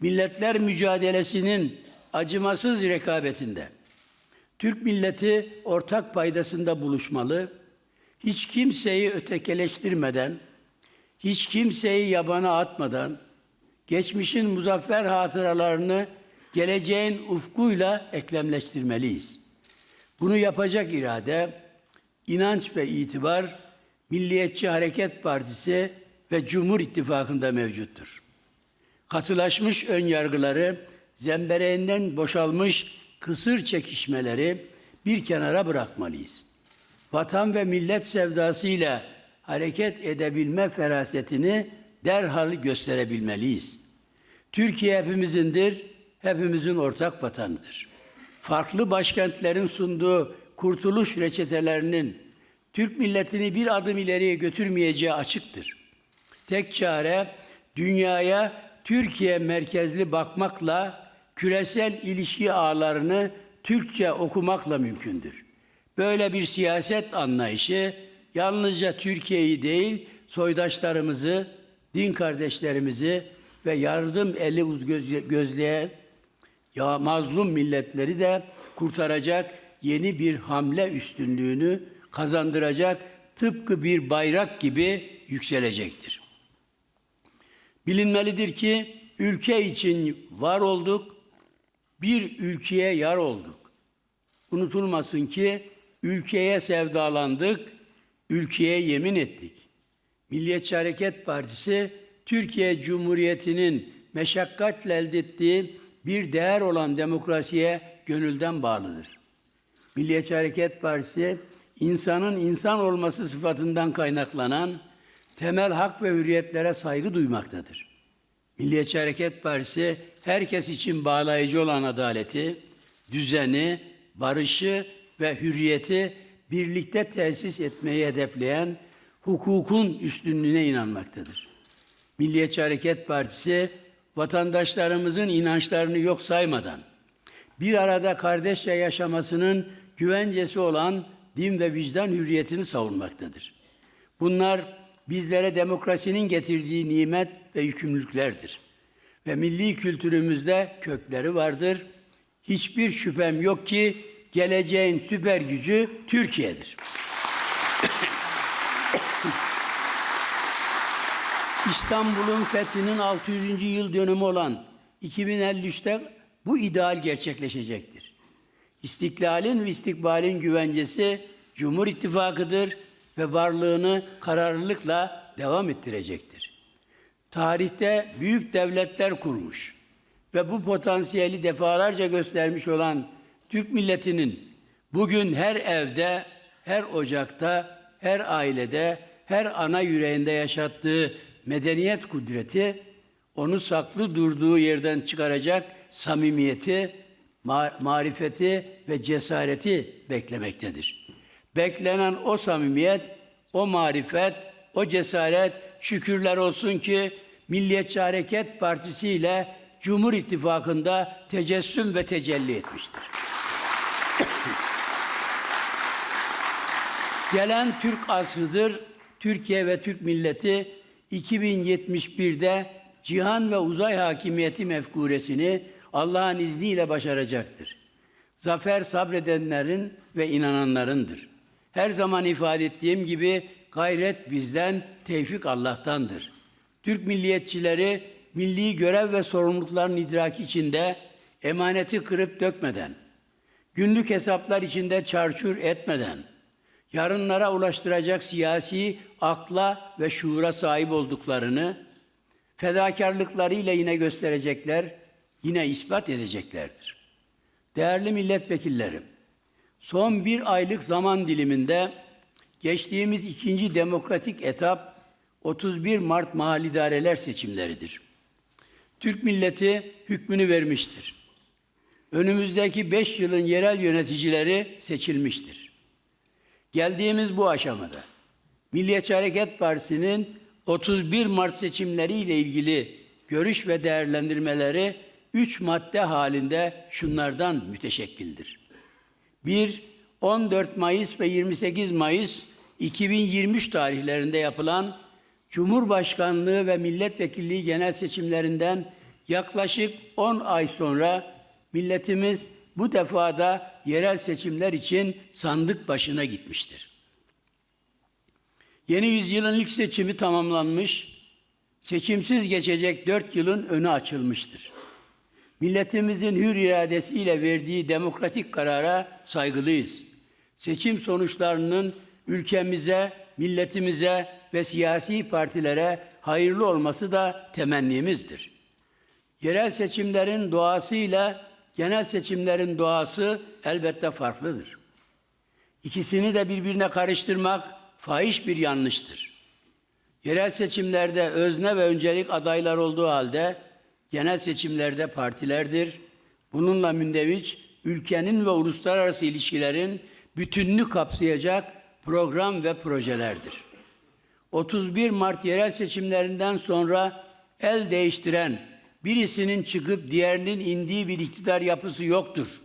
milletler mücadelesinin acımasız rekabetinde Türk milleti ortak paydasında buluşmalı, hiç kimseyi ötekeleştirmeden, hiç kimseyi yabana atmadan, geçmişin muzaffer hatıralarını geleceğin ufkuyla eklemleştirmeliyiz. Bunu yapacak irade, inanç ve itibar Milliyetçi Hareket Partisi ve Cumhur İttifakı'nda mevcuttur. Katılaşmış ön yargıları, zembereğinden boşalmış kısır çekişmeleri bir kenara bırakmalıyız. Vatan ve millet sevdasıyla hareket edebilme ferasetini derhal gösterebilmeliyiz. Türkiye hepimizindir, hepimizin ortak vatanıdır. Farklı başkentlerin sunduğu kurtuluş reçetelerinin Türk milletini bir adım ileriye götürmeyeceği açıktır. Tek çare dünyaya Türkiye merkezli bakmakla küresel ilişki ağlarını Türkçe okumakla mümkündür. Böyle bir siyaset anlayışı yalnızca Türkiye'yi değil, soydaşlarımızı, din kardeşlerimizi ve yardım eli göz- gözleyen ya mazlum milletleri de kurtaracak yeni bir hamle üstünlüğünü kazandıracak tıpkı bir bayrak gibi yükselecektir. Bilinmelidir ki ülke için var olduk, bir ülkeye yar olduk. Unutulmasın ki ülkeye sevdalandık, ülkeye yemin ettik. Milliyetçi Hareket Partisi Türkiye Cumhuriyeti'nin meşakkatle elde ettiği bir değer olan demokrasiye gönülden bağlıdır. Milliyetçi Hareket Partisi insanın insan olması sıfatından kaynaklanan temel hak ve hürriyetlere saygı duymaktadır. Milliyetçi Hareket Partisi herkes için bağlayıcı olan adaleti, düzeni, barışı ve hürriyeti birlikte tesis etmeyi hedefleyen hukukun üstünlüğüne inanmaktadır. Milliyetçi Hareket Partisi vatandaşlarımızın inançlarını yok saymadan bir arada kardeşçe yaşamasının güvencesi olan din ve vicdan hürriyetini savunmaktadır. Bunlar bizlere demokrasinin getirdiği nimet ve yükümlülüklerdir. Ve milli kültürümüzde kökleri vardır. Hiçbir şüphem yok ki geleceğin süper gücü Türkiye'dir. İstanbul'un fethinin 600. yıl dönümü olan 2053'te bu ideal gerçekleşecektir. İstiklalin ve istikbalin güvencesi Cumhur İttifakı'dır ve varlığını kararlılıkla devam ettirecektir. Tarihte büyük devletler kurmuş ve bu potansiyeli defalarca göstermiş olan Türk milletinin bugün her evde, her ocakta, her ailede, her ana yüreğinde yaşattığı medeniyet kudreti onu saklı durduğu yerden çıkaracak samimiyeti, ma- marifeti ve cesareti beklemektedir. Beklenen o samimiyet, o marifet, o cesaret şükürler olsun ki Milliyetçi Hareket Partisi ile Cumhur İttifakı'nda tecessüm ve tecelli etmiştir. Gelen Türk asrıdır. Türkiye ve Türk milleti 2071'de cihan ve uzay hakimiyeti mefkuresini Allah'ın izniyle başaracaktır. Zafer sabredenlerin ve inananlarındır. Her zaman ifade ettiğim gibi gayret bizden, tevfik Allah'tandır. Türk milliyetçileri milli görev ve sorumlulukların idraki içinde emaneti kırıp dökmeden, günlük hesaplar içinde çarçur etmeden, yarınlara ulaştıracak siyasi akla ve şuura sahip olduklarını fedakarlıklarıyla yine gösterecekler, yine ispat edeceklerdir. Değerli milletvekillerim, son bir aylık zaman diliminde geçtiğimiz ikinci demokratik etap 31 Mart Mahalli İdareler seçimleridir. Türk milleti hükmünü vermiştir. Önümüzdeki beş yılın yerel yöneticileri seçilmiştir. Geldiğimiz bu aşamada Milliyetçi Hareket Partisi'nin 31 Mart seçimleriyle ilgili görüş ve değerlendirmeleri üç madde halinde şunlardan müteşekkildir. 1. 14 Mayıs ve 28 Mayıs 2023 tarihlerinde yapılan Cumhurbaşkanlığı ve milletvekilliği genel seçimlerinden yaklaşık 10 ay sonra milletimiz bu defada yerel seçimler için sandık başına gitmiştir. Yeni yüzyılın ilk seçimi tamamlanmış, seçimsiz geçecek dört yılın önü açılmıştır. Milletimizin hür iradesiyle verdiği demokratik karara saygılıyız. Seçim sonuçlarının ülkemize, milletimize ve siyasi partilere hayırlı olması da temennimizdir. Yerel seçimlerin doğasıyla genel seçimlerin doğası elbette farklıdır. İkisini de birbirine karıştırmak fahiş bir yanlıştır. Yerel seçimlerde özne ve öncelik adaylar olduğu halde genel seçimlerde partilerdir. Bununla mündeviç ülkenin ve uluslararası ilişkilerin bütününü kapsayacak program ve projelerdir. 31 Mart yerel seçimlerinden sonra el değiştiren birisinin çıkıp diğerinin indiği bir iktidar yapısı yoktur.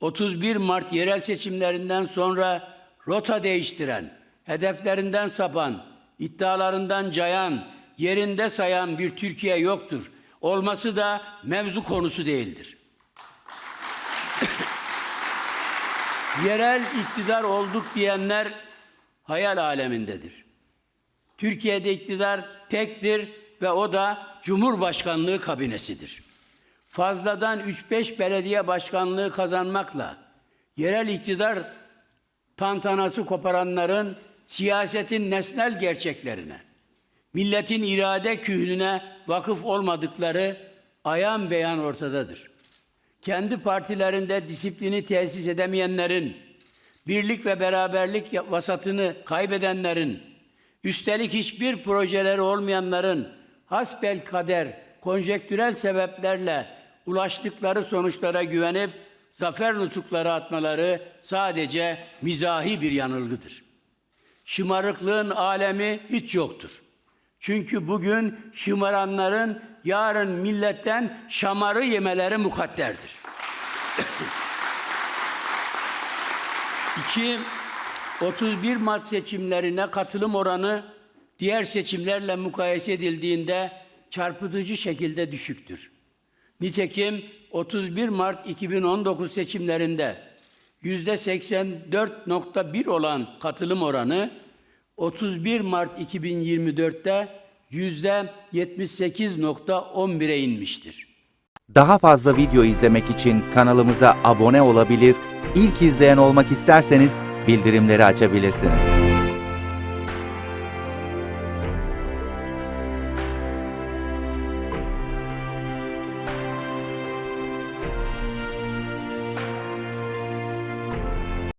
31 Mart yerel seçimlerinden sonra rota değiştiren, hedeflerinden sapan, iddialarından cayan, yerinde sayan bir Türkiye yoktur. Olması da mevzu konusu değildir. Yerel iktidar olduk diyenler hayal alemindedir. Türkiye'de iktidar tektir ve o da Cumhurbaşkanlığı kabinesidir. Fazladan 3-5 belediye başkanlığı kazanmakla yerel iktidar tantanası koparanların siyasetin nesnel gerçeklerine, milletin irade kühnüne vakıf olmadıkları ayan beyan ortadadır. Kendi partilerinde disiplini tesis edemeyenlerin, birlik ve beraberlik vasatını kaybedenlerin, üstelik hiçbir projeleri olmayanların hasbel kader, konjektürel sebeplerle ulaştıkları sonuçlara güvenip zafer nutukları atmaları sadece mizahi bir yanılgıdır. Şımarıklığın alemi hiç yoktur. Çünkü bugün şımaranların yarın milletten şamarı yemeleri mukadderdir. İki, 31 Mart seçimlerine katılım oranı diğer seçimlerle mukayese edildiğinde çarpıtıcı şekilde düşüktür. Nitekim 31 Mart 2019 seçimlerinde yüzde 84.1 olan katılım oranı 31 Mart 2024'te yüzde 78.11'e inmiştir. Daha fazla video izlemek için kanalımıza abone olabilir, ilk izleyen olmak isterseniz bildirimleri açabilirsiniz.